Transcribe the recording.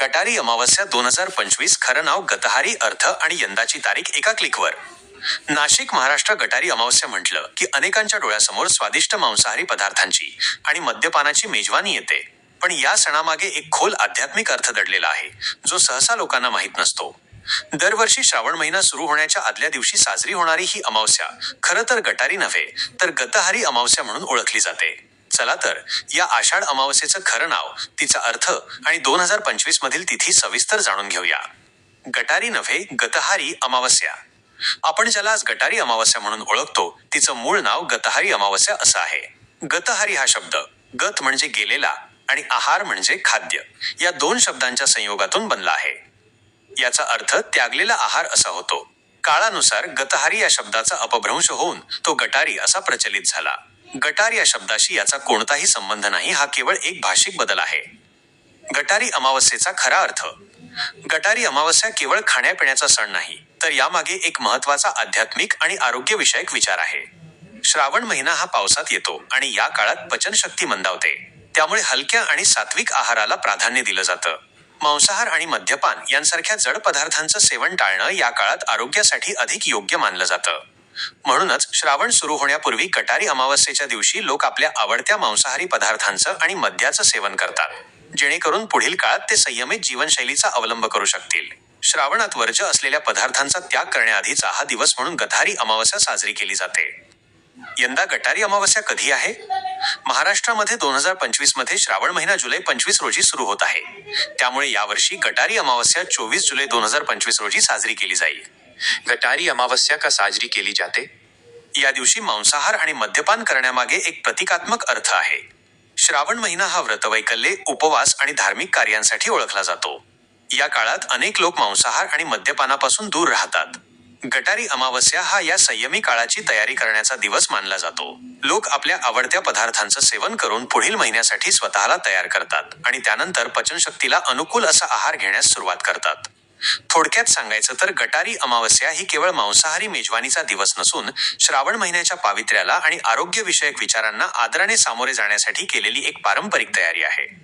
गटारी अमावस्या दोन हजार पंचवीस खरं नाव गतहारी अर्थ आणि यंदाची तारीख एका क्लिकवर. नाशिक महाराष्ट्र गटारी अमावस्या म्हटलं की अनेकांच्या डोळ्यासमोर स्वादिष्ट मांसाहारी पदार्थांची आणि मद्यपानाची मेजवानी येते. पण या सणामागे एक खोल आध्यात्मिक अर्थ दडलेला आहे जो सहसा लोकांना माहीत नसतो. दरवर्षी श्रावण महिना सुरू होण्याच्या आदल्या दिवशी साजरी होणारी ही अमावस्या खरं तर गटारी नव्हे तर गतहारी अमावस्या म्हणून ओळखली जाते. चला तर. या आषाढ अमावस्येचं खरं नाव तिचा अर्थ आणि दोन हजार पंचवीस मधील तिथी सविस्तर जाणून घेऊया. गटारी नव्हे गतहारी अमावस्या. आपण ज्याला आज गटारी अमावस्या म्हणून ओळखतो तिचं मूळ नाव गतहारी अमावस्या असं आहे. गतहारी हा शब्द गत म्हणजे गेलेला आणि आहार म्हणजे खाद्य या दोन शब्दांच्या संयोगातून बनला आहे. याचा अर्थ त्यागलेला आहार असा होतो. काळानुसार गतहारी या शब्दाचा अपभ्रंश होऊन तो गटारी असा प्रचलित झाला. गटार या शब्दाशी याचा कोणताही संबंध नाही हा केवळ एक भाषिक बदल आहे. गटारी अमावस्येचा खरा अर्थ गटारी अमावस्या केवळ खाण्यापिण्याचा सण नाही तर यामागे एक महत्त्वाचा आध्यात्मिक आणि आरोग्यविषयक विचार आहे. श्रावण महिना हा पावसात येतो आणि या काळात पचनशक्ती मंदावते. त्यामुळे हलक्या आणि सात्विक आहाराला प्राधान्य दिलं जातं. मांसाहार आणि मद्यपान यांसारख्या जड पदार्थांचं सेवन टाळणं या काळात आरोग्यासाठी अधिक योग्य मानलं जातं. म्हणूनच श्रावण सुरू होण्यापूर्वी कटारी अमावस्येच्या दिवशी लोक आपल्या आवडत्या मांसाहारी पदार्थांचं आणि मद्याचं सेवन करतात. जेणेकरून पुढील काळात ते संयमित जीवनशैलीचा अवलंब करू शकतील. श्रावणात वर्ज्य असलेल्या पदार्थांचा त्याग करण्याआधीचा हा दिवस म्हणून गधारी अमावस्या साजरी केली जाते. यंदा गटारी अमावस्या कधी आहे? महाराष्ट्रामध्ये दोन हजार पंचवीसमध्ये श्रावण महिना जुलै पंचवीस रोजी सुरू होत आहे. त्यामुळे यावर्षी गटारी अमावस्या चोवीस जुलै दोन हजार पंचवीस रोजी साजरी केली जाईल. गटारी अमावस्या का साजरी केली जाते? या दिवशी मांसाहार आणि मद्यपान करण्यामागे एक प्रतिकात्मक अर्थ आहे. श्रावण महिना हा व्रतवैकल्ये उपवास आणि धार्मिक कार्यांसाठी ओळखला जातो. या काळात अनेक लोक मांसाहार आणि मद्यपानापासून दूर राहतात. गटारी अमावस्या हा या संयमी काळाची तयारी करण्याचा दिवस मानला जातो. लोक आपल्या आवडत्या पदार्थांचं सेवन करून पुढील महिन्यासाठी स्वतःला तयार करतात आणि त्यानंतर पचनशक्तीला अनुकूल असा आहार घेण्यास सुरुवात करतात. थोडक्यात सांगायचं तर गटारी अमावस्या ही केवळ मांसाहारी मेजवानीचा दिवस नसून श्रावण महिन्याच्या पावित्र्याला आणि आरोग्यविषयक विचारांना आदराने सामोरे जाण्यासाठी केलेली एक पारंपरिक तयारी आहे.